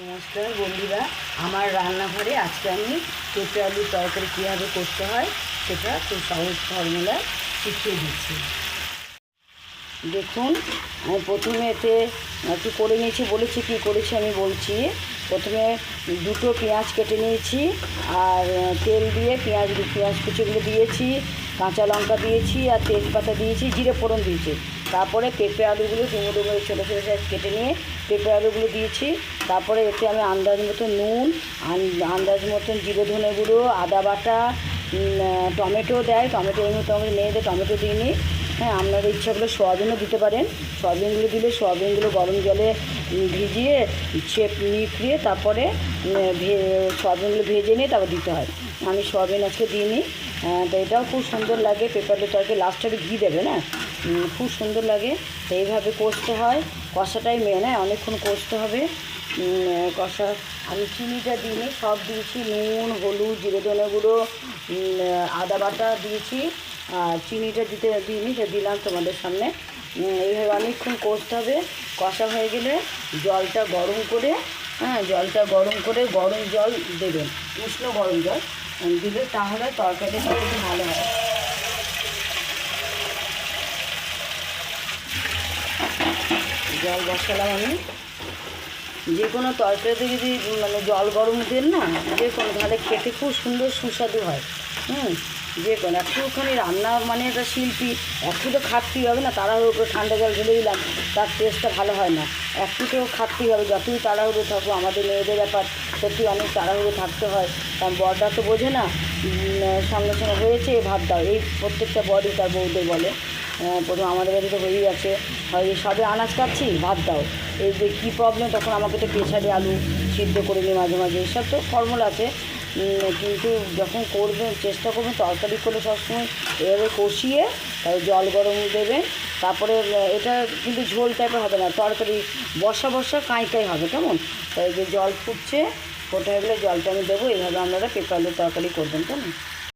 নমস্কার বন্ধুরা, আমার রান্নাঘরে আজকে আমি পেঁপে আলুর তরকারি কীভাবে করতে হয় সেটা খুব সহজ ফর্মুলায় শিখিয়ে দিচ্ছি। দেখুন, আমি প্রথমে এতে একটু করে নিয়েছি, বলেছি কী করেছি আমি বলছি। প্রথমে দুটো পেঁয়াজ কেটে নিয়েছি আর তেল দিয়ে পেঁয়াজ পেঁয়াজ কুচিগুলো দিয়েছি, কাঁচা লঙ্কা দিয়েছি আর তেজপাতা দিয়েছি, জিরে ফোড়ন দিয়েছি। তারপরে পেঁপে আলুগুলো ডুমো ডুমো ছোটো ছোটো সাইজ কেটে নিয়ে পেঁপে আলুগুলো দিয়েছি। তারপরে এতে আমি আন্দাজ মতো নুন আন্দাজ মতন জিরে ধনে গুঁড়ো আদা বাটা টমেটো দেয়। টমেটো এমনি টমেটো মেয়েদের টমেটো দিইনি। হ্যাঁ আপনার ইচ্ছাগুলো সোয়াবিনও দিতে পারেন। সোয়াবিনগুলো দিলে সোয়াবিনগুলো গরম জলে ভিজিয়ে চেপ নিকড়িয়ে তারপরে সোয়াবিনগুলো ভেজে নিয়ে তারপর দিতে হয়। আমি সোয়াবিন আজকে দিইনি। আহ, তো এটাও খুব সুন্দর লাগে। পেপারের তরকারি লাস্টে ঘি দেবে না? খুব সুন্দর লাগে। এইভাবে কষতে হয়। কষাটাই মেন হ্যাঁ? অনেকক্ষণ কষতে হবে। কষা আমি চিনিটা দিইনি, সব দিয়েছি। নুন, হলুদ, জিরে ধনে গুঁড়ো আদা বাটা দিয়েছি। আর চিনিটা দিতে দিইনি, তো দিলাম তোমাদের সামনে। এইভাবে অনেকক্ষণ কষতে হবে। কষা হয়ে গেলে জলটা গরম করে হ্যাঁ জলটা গরম করে গরম জল দেবেন। উষ্ণ গরম জল দিলে তাহলে তরকারিটা একটু ভালো হয়। জল বসালাম আমি। যে কোনো তরকারিতে যদি মানে জল গরম দেন না, যে কোনো, তাহলে খেতে খুব সুন্দর সুস্বাদু হয়। হুম, যে কোনো, একটুখানি রান্না মানে একটা শিল্পী, একটু তো খাটতেই হবে না, তাড়াহুড়ো করে ঠান্ডা জল ঢেলে দিলাম, তার টেস্টটা ভালো হয় না। একটু তো খাটতেই হবে, যতই তাড়াহুড়ো থাকব আমাদের মেয়েদের ব্যাপার, সত্যি অনেক তাড়াহুড়ো থাকতে হয়। কারণ বরটা তো বোঝে না সঙ্গে সঙ্গে হয়েছে ভাত দাও এই প্রত্যেকটা বডি তার বউদের বলে। প্রথম আমাদের বাড়িতে হয়েই আছে হয় সবে আনাজ কাটছি, ভাত দাও। এই যে কী প্রবলেম তখন আমাকে তো প্রেশারে আলু সিদ্ধ করে নিই মাঝে মাঝে। এসব তো ফর্মুলা আছে। কিন্তু যখন করবেন চেষ্টা করবেন তরকারি করলে সবসময় এভাবে কষিয়ে, তারপরে জল গরম দেবেন তারপরে এটা কিন্তু ঝোল টাইপের হবে না, তরকারি বর্ষা বর্ষা কাঁই কাঁই হবে, কেমন? তাই যে জল ফুটছে, ফোটা হয়ে গেলে জলটা আমি দেবো, এইভাবে আপনারা পেঁপে আলুর তরকারি করবেন, কেমন?